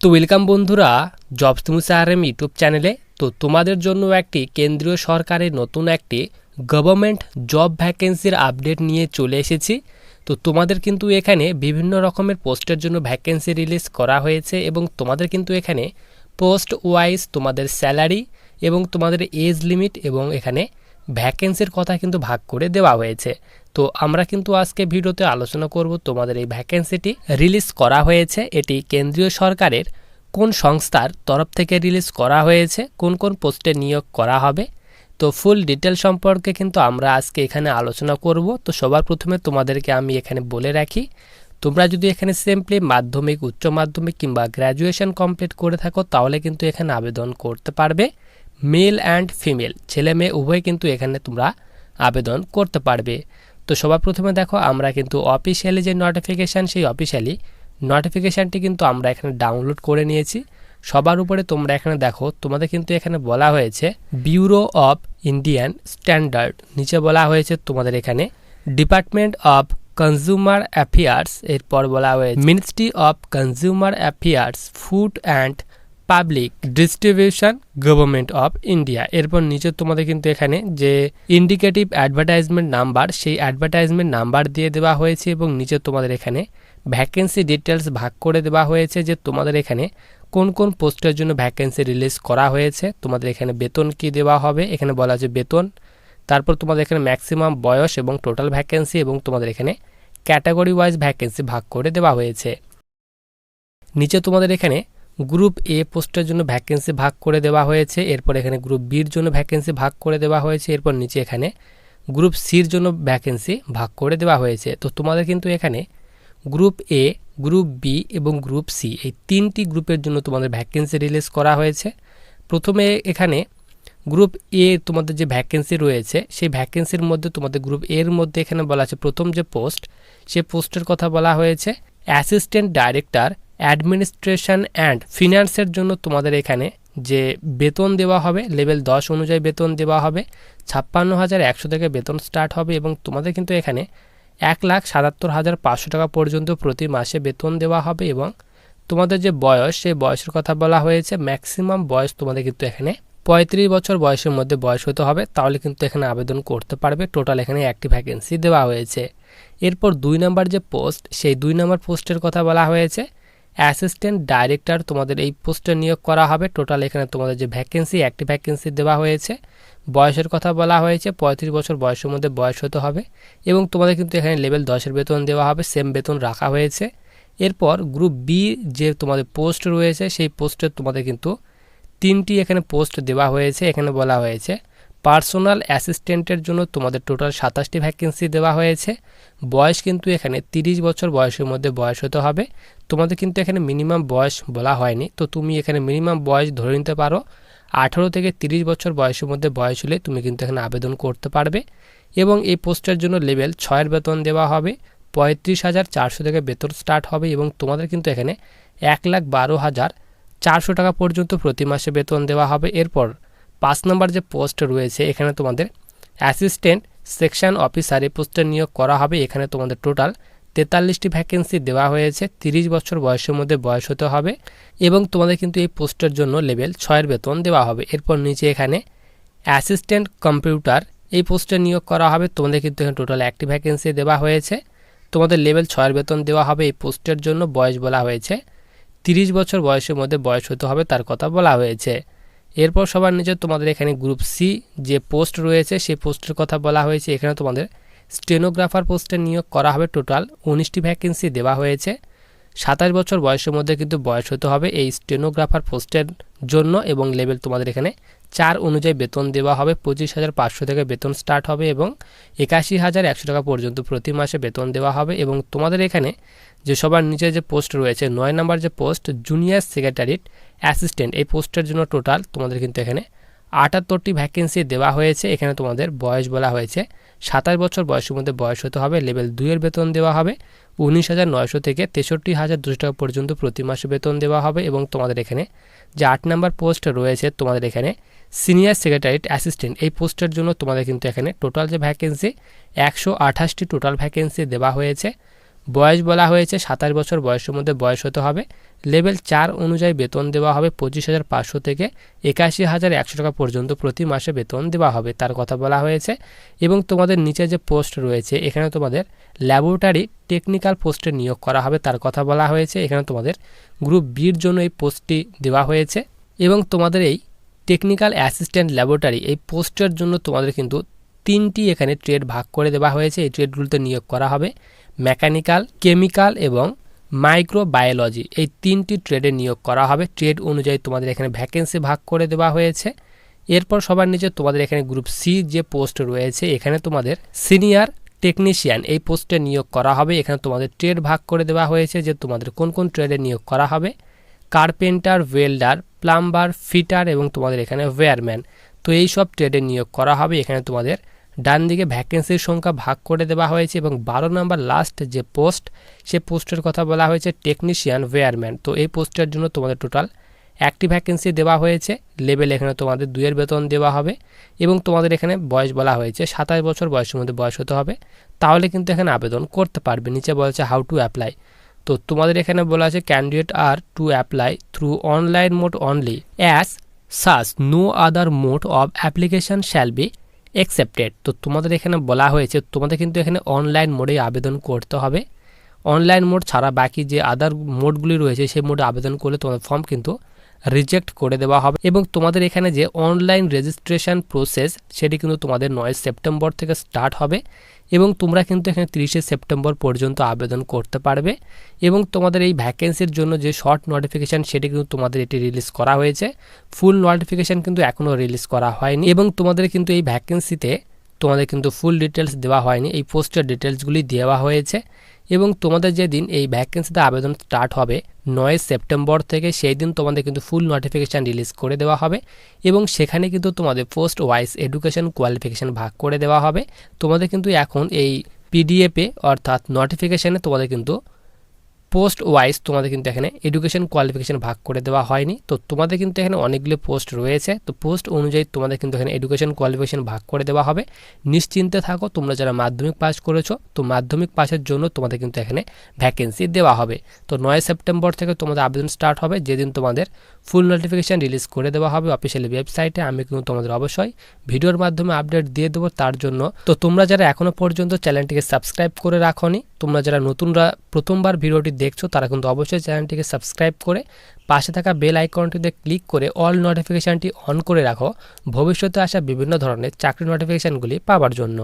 তো ওয়েলকাম বন্ধুরা, jobs মুসাহারেম YouTube চ্যানেলে। তো তোমাদের জন্য একটি কেন্দ্রীয় সরকারের নতুন একটি গভর্নমেন্ট জব ভ্যাকেন্সির আপডেট নিয়ে চলে এসেছি। তো তোমাদের কিন্তু এখানে বিভিন্ন রকমের পোস্টের জন্য ভ্যাকেন্সি রিলিজ করা হয়েছে এবং তোমাদের কিন্তু এখানে পোস্ট ওয়াইজ তোমাদের স্যালারি এবং তোমাদের এজ লিমিট এবং এখানে ভ্যাকেন্সির কথা কিন্তু ভাগ করে দেওয়া হয়েছে। তো আমরা কিন্তু আজকে ভিডিওতে আলোচনা করব তোমাদের এই ভ্যাকেন্সিটি রিলিজ করা হয়েছে। এটি কেন্দ্রীয় সরকারের কোন সংস্থার তরফ থেকে রিলিজ করা হয়েছে, কোন কোন পোস্টে নিয়োগ করা হবে। তো ফুল ডিটেল সম্পর্কে কিন্তু আমরা আজকে এখানে আলোচনা করব। তো সবার প্রথমে তোমাদেরকে আমি এখানে বলে রাখি, তোমরা যদি এখানে সিম্পলি মাধ্যমিক, উচ্চ মাধ্যমিক কিংবা গ্র্যাজুয়েশন কমপ্লিট করে থাকো, তাহলে কিন্তু এখানে আবেদন করতে পারবে। মেল অ্যান্ড ফিমেল ছেলে মেয়ে উভয় কিন্তু এখানে তোমরা আবেদন করতে পারবে। তো সবার প্রথমে দেখো, আমরা কিন্তু অফিসিয়ালি যে নোটিফিকেশান সেই অফিসিয়ালি নোটিফিকেশানটি কিন্তু আমরা এখানে ডাউনলোড করে নিয়েছি। সবার উপরে তোমরা এখানে দেখো, তোমাদের কিন্তু এখানে বলা হয়েছে ব্যুরো অফ ইন্ডিয়ান স্ট্যান্ডার্ড নিচে বলা হয়েছে তোমাদের এখানে ডিপার্টমেন্ট অফ কনজিউমার অ্যাফেয়ার্স এরপর বলা হয়েছে ministry of consumer affairs food and public distribution government of India এরপর নিচে তোমাদের কিন্তু এখানে যে ইন্ডিকেটিভ অ্যাডভার্টাইজমেন্ট নাম্বার সেই অ্যাডভার্টাইজমেন্ট নাম্বার দিয়ে দেওয়া হয়েছে এবং নিচে তোমাদের এখানে ভ্যাকেন্সি ডিটেলস ভাগ করে দেওয়া হয়েছে যে তোমাদের এখানে কোন কোন পোস্টের জন্য ভ্যাকেন্সি রিলিজ করা হয়েছে, তোমাদের এখানে বেতন কি দেওয়া হবে, এখানে বলা আছে বেতন, তারপর তোমাদের এখানে ম্যাক্সিমাম বয়স এবং টোটাল ভ্যাকেন্সি এবং তোমাদের এখানে ক্যাটাগরি ওয়াইজ ভ্যাকেন্সি ভাগ করে দেওয়া হয়েছে। নিচে তোমাদের এখানে গ্রুপ এ পোস্টের জন্য ভ্যাকেন্সি ভাগ করে দেওয়া হয়েছে, এরপর এখানে গ্রুপ বির জন্য ভ্যাকেন্সি ভাগ করে দেওয়া হয়েছে, এরপর নিচে এখানে গ্রুপ সির জন্য ভ্যাকেন্সি ভাগ করে দেওয়া হয়েছে। তো তোমাদের কিন্তু এখানে গ্রুপ এ, গ্রুপ বি এবং গ্রুপ সি এই তিনটি গ্রুপের জন্য তোমাদের ভ্যাকেন্সি রিলিজ করা হয়েছে। প্রথমে এখানে গ্রুপ এ তোমাদের যে ভ্যাকেন্সি রয়েছে, সেই ভ্যাকেন্সির মধ্যে তোমাদের গ্রুপ এর মধ্যে এখানে বলা আছে প্রথম যে পোস্ট, সে পোস্টের কথা বলা হয়েছে। অ্যাসিস্ট্যান্ট ডাইরেক্টর অ্যাডমিনিস্ট্রেশন অ্যান্ড ফিনান্সের জন্য তোমাদের এখানে যে বেতন দেওয়া হবে, লেভেল দশ অনুযায়ী বেতন দেওয়া হবে, ছাপ্পান্ন হাজার একশো থেকে বেতন স্টার্ট হবে এবং তোমাদের কিন্তু এখানে এক লাখ সাতাত্তর হাজার পাঁচশো টাকা পর্যন্ত প্রতি মাসে বেতন দেওয়া হবে এবং তোমাদের যে বয়স, সেই বয়সের কথা বলা হয়েছে, ম্যাক্সিমাম বয়স তোমাদের কিন্তু এখানে পঁয়ত্রিশ বছর বয়সের মধ্যে বয়স হতে হবে, তাহলে কিন্তু এখানে আবেদন করতে পারবে। টোটাল এখানে একটি ভ্যাকেন্সি দেওয়া হয়েছে। এরপর দুই নম্বর যে পোস্ট সেই দুই নম্বর পোস্টের কথা বলা হয়েছে। অ্যাসিস্ট্যান্ট ডাইরেক্টর তোমাদের এই পোস্টে নিয়োগ করা হবে। টোটাল এখানে তোমাদের যে ভ্যাকেন্সি একটি ভ্যাকেন্সি দেওয়া হয়েছে, বয়সের কথা বলা হয়েছে, পঁয়ত্রিশ বছর বয়সের মধ্যে বয়স হতে হবে এবং তোমাদের কিন্তু এখানে লেভেল দশের বেতন দেওয়া হবে সেম বেতন রাখা হয়েছে। এরপর গ্রুপ বি যে তোমাদের পোস্ট রয়েছে, সেই পোস্টে তোমাদের কিন্তু তিনটি এখানে পোস্ট দেওয়া হয়েছে। এখানে বলা হয়েছে পার্সোনাল অ্যাসিস্ট্যান্টের জন্য তোমাদের টোটাল সাতাশটি ভ্যাকেন্সি দেওয়া হয়েছে। বয়স কিন্তু এখানে তিরিশ বছর বয়সের মধ্যে বয়স হতে হবে। তোমাদের কিন্তু এখানে মিনিমাম বয়স বলা হয়নি। তো তুমি এখানে মিনিমাম বয়স ধরে নিতে পারো। আঠারো থেকে তিরিশ বছর বয়সের মধ্যে বয়স হলে তুমি কিন্তু এখানে আবেদন করতে পারবে। এবং এই পোস্টের জন্য লেভেল ছয়ের বেতন দেওয়া হবে। পঁয়ত্রিশ হাজার চারশো থেকে বেতন স্টার্ট হবে এবং তোমাদের কিন্তু এখানে এক লাখ বারো হাজার চারশো টাকা পর্যন্ত প্রতি মাসে বেতন দেওয়া হবে। এরপর পাঁচ নম্বর যে পোস্ট রয়েছে, এখানে তোমাদের অ্যাসিস্ট্যান্ট সেকশন অফিসার এই পোস্টে নিয়োগ করা হবে। এখানে তোমাদের টোটাল তেতাল্লিশটি ভ্যাকেন্সি দেওয়া হয়েছে, তিরিশ বছর বয়সের মধ্যে বয়স হতে হবে এবং তোমাদের কিন্তু এই পোস্টের জন্য লেভেল ছয়ের বেতন দেওয়া হবে। এরপর নিচে এখানে অ্যাসিস্ট্যান্ট কম্পিউটার এই পোস্টে নিয়োগ করা হবে। তোমাদের কিন্তু এখানে টোটাল একটি ভ্যাকেন্সি দেওয়া হয়েছে। তোমাদের লেভেল ছয়ের বেতন দেওয়া হবে। এই পোস্টের জন্য বয়স বলা হয়েছে, তিরিশ বছর বয়সের মধ্যে বয়স হতে হবে তার কথা বলা হয়েছে। এরপর সবার নিচে তোমাদের এখানে গ্রুপ সি যে পোস্ট রয়েছে, সেই পোস্টের কথা বলা হয়েছে। এখানে তোমাদের স্টেনোগ্রাফার পোস্টে নিয়োগ করা হবে টোটাল উনিশটি ভ্যাকেন্সি দেওয়া হয়েছে। সাতাশ বছর বয়সের মধ্যে কিন্তু বয়স হতে হবে এই স্টেনোগ্রাফার পোস্টের জন্য এবং লেভেল তোমাদের এখানে চার অনুযায়ী বেতন দেওয়া হবে। পঁচিশ হাজার পাঁচশো থেকে বেতন স্টার্ট হবে এবং একাশি হাজার একশো টাকা পর্যন্ত প্রতি মাসে বেতন দেওয়া হবে এবং তোমাদের এখানে যে সবার নিচে যে পোস্ট রয়েছে, নয় নাম্বার যে পোস্ট জুনিয়র সেক্রেটারিট অ্যাসিস্ট্যান্ট এই পোস্টের জন্য টোটাল তোমাদের কিন্তু এখানে আটাত্তরটি ভ্যাকেন্সি দেওয়া হয়েছে, এখানে তোমাদের বয়স বলা হয়েছে। সাতাশ বছর বয়সের মধ্যে বয়স হতে হবে লেভেল দুইয়ের বেতন দেওয়া হবে। উনিশ হাজার নয়শো থেকে তেষট্টি হাজার দুশো টাকা পর্যন্ত প্রতি মাসে বেতন দেওয়া হবে এবং তোমাদের এখানে যে আট নাম্বার পোস্ট রয়েছে, তোমাদের এখানে সিনিয়র সেক্রেটারিট অ্যাসিস্ট্যান্ট এই পোস্টের জন্য তোমাদের কিন্তু এখানে টোটাল যে ভ্যাকেন্সি একশো আঠাশটি টোটাল ভ্যাকেন্সি দেওয়া হয়েছে। বয়স বলা হয়েছে সাতাশ বছর বয়সের মধ্যে বয়স হতে হবে। লেভেল চার অনুযায়ী বেতন দেওয়া হবে পঁচিশ হাজার পাঁচশো থেকে একাশি হাজার একশো টাকা পর্যন্ত প্রতি মাসে বেতন দেওয়া হবে, তার কথা বলা হয়েছে। এবং তোমাদের নিচে যে পোস্ট রয়েছে, এখানে তোমাদের ল্যাবরেটরি টেকনিক্যাল পোস্টে নিয়োগ করা হবে, তার কথা বলা হয়েছে। এখানে তোমাদের গ্রুপ বির জন্য এই পোস্টটি দেওয়া হয়েছে। এবং তোমাদের এই টেকনিক্যাল অ্যাসিস্ট্যান্ট ল্যাবরেটরি, এই পোস্টের জন্য তোমাদের কিন্তু তিনটি এখানে ট্রেড ভাগ করে দেওয়া হয়েছে। এই ট্রেডগুলোতে নিয়োগ করা হবে। মেকানিক্যাল, কেমিক্যাল এবং মাইক্রোবায়োলজি এই তিনটি ট্রেডে নিয়োগ করা হবে। ট্রেড অনুযায়ী তোমাদের এখানে ভ্যাকেন্সি ভাগ করে দেওয়া হয়েছে। এরপর সবার নিচে তোমাদের এখানে গ্রুপ সি যে পোস্ট রয়েছে, এখানে তোমাদের সিনিয়র টেকনিশিয়ান এই পোস্টে নিয়োগ করা হবে। এখানে তোমাদের ট্রেড ভাগ করে দেওয়া হয়েছে যে তোমাদের কোন কোন ট্রেডে নিয়োগ করা হবে। কার্পেন্টার, ওয়েল্ডার, প্লাম্বার, ফিটার এবং তোমাদের এখানে ওয়্যারম্যান। তো এই সব ট্রেডে নিয়োগ করা হবে। এখানে তোমাদের ডান দিকে ভ্যাকেন্সির সংখ্যা ভাগ করে দেওয়া হয়েছে এবং বারো নম্বর লাস্ট যে পোস্ট সে পোস্টের কথা বলা হয়েছে টেকনিশিয়ান ওয়্যারম্যান তো এই পোস্টের জন্য তোমাদের টোটাল একটি ভ্যাকেন্সি দেওয়া হয়েছে লেভেল এখানে তোমাদের দুইয়ের বেতন দেওয়া হবে এবং তোমাদের এখানে বয়স বলা হয়েছে সাতাশ বছর, বয়সের মধ্যে বয়স হতে হবে। তাহলে কিন্তু এখানে আবেদন করতে পারবে, নিচে বলছে হাউ টু অ্যাপ্লাই তো তোমাদের এখানে বলা আছে candidate are to apply through online mode only as such no other mode of application shall be accepted তো তোমাদের এখানে বলা হয়েছে, তোমাদের কিন্তু এখানে অনলাইন মোডে আবেদন করতে হবে। অনলাইন মোড ছাড়া বাকি যে আদার মোডগুলি রয়েছে, সেই মোডে আবেদন করলে তোমাদের ফর্ম কিন্তু রিজেক্ট করে দেওয়া হবে এবং তোমাদের এখানে যে অনলাইন রেজিস্ট্রেশন প্রসেস সেটি কিন্তু তোমাদের নয় সেপ্টেম্বর থেকে স্টার্ট হবে এবং তোমরা কিন্তু এখানে তিরিশে সেপ্টেম্বর পর্যন্ত আবেদন করতে পারবে এবং তোমাদের এই ভ্যাকেন্সির জন্য যে শর্ট নোটিফিকেশান সেটি কিন্তু তোমাদের এটি রিলিজ করা হয়েছে। ফুল নোটিফিকেশান কিন্তু এখনও রিলিজ করা হয়নি এবং তোমাদের কিন্তু এই ভ্যাকেন্সিতে তোমাদের কিন্তু ফুল ডিটেলস দেওয়া হয়নি। এই পোস্টের ডিটেলসগুলি দেওয়া হয়েছে এবং তোমাদের যেদিন এই ভ্যাকেন্সিতে আবেদন স্টার্ট হবে নয় সেপ্টেম্বর থেকে সেই দিন তোমাদের কিন্তু ফুল নোটিফিকেশান রিলিজ করে দেওয়া হবে এবং সেখানে কিন্তু তোমাদের পোস্ট ওয়াইজ এডুকেশন কোয়ালিফিকেশান ভাগ করে দেওয়া হবে। তোমাদের কিন্তু এখন এই পিডিএফে অর্থাৎ নোটিফিকেশানে তোমাদের কিন্তু পোস্ট ওয়াইজ তোমাদের কিন্তু এখানে এডুকেশন কোয়ালিফিকেশন ভাগ করে দেওয়া হয়নি। তো তোমাদের কিন্তু এখানে অনেকগুলো পোস্ট রয়েছে। তো পোস্ট অনুযায়ী তোমাদের কিন্তু এখানে এডুকেশন কোয়ালিফিকেশন ভাগ করে দেওয়া হবে। নিশ্চিন্তে থাকো, তোমরা যারা মাধ্যমিক পাস করেছ, তো মাধ্যমিক পাসের জন্য তোমাদের কিন্তু এখানে ভ্যাকেন্সি দেওয়া হবে। তো নয় সেপ্টেম্বর থেকে তোমাদের আবেদন স্টার্ট হবে। যেদিন তোমাদের ফুল নোটিফিকেশান রিলিজ করে দেওয়া হবে অফিসিয়ালি ওয়েবসাইটে আমি কিন্তু তোমাদের অবশ্যই ভিডিওর মাধ্যমে আপডেট দিয়ে দেবো। তার জন্য তো তোমরা যারা এখনও পর্যন্ত চ্যানেলটিকে সাবস্ক্রাইব করে রাখোনি, তোমরা যারা নতুনরা প্রথমবার ভিডিওটি দেখছ, তারা কিন্তু অবশ্যই চ্যানেলটিকে সাবস্ক্রাইব করে পাশে থাকা বেল আইকনটিতে ক্লিক করে অল নোটিফিকেশানটি অন করে রাখো। ভবিষ্যতে আসা বিভিন্ন ধরনের চাকরি নোটিফিকেশানগুলি পাওয়ার জন্য।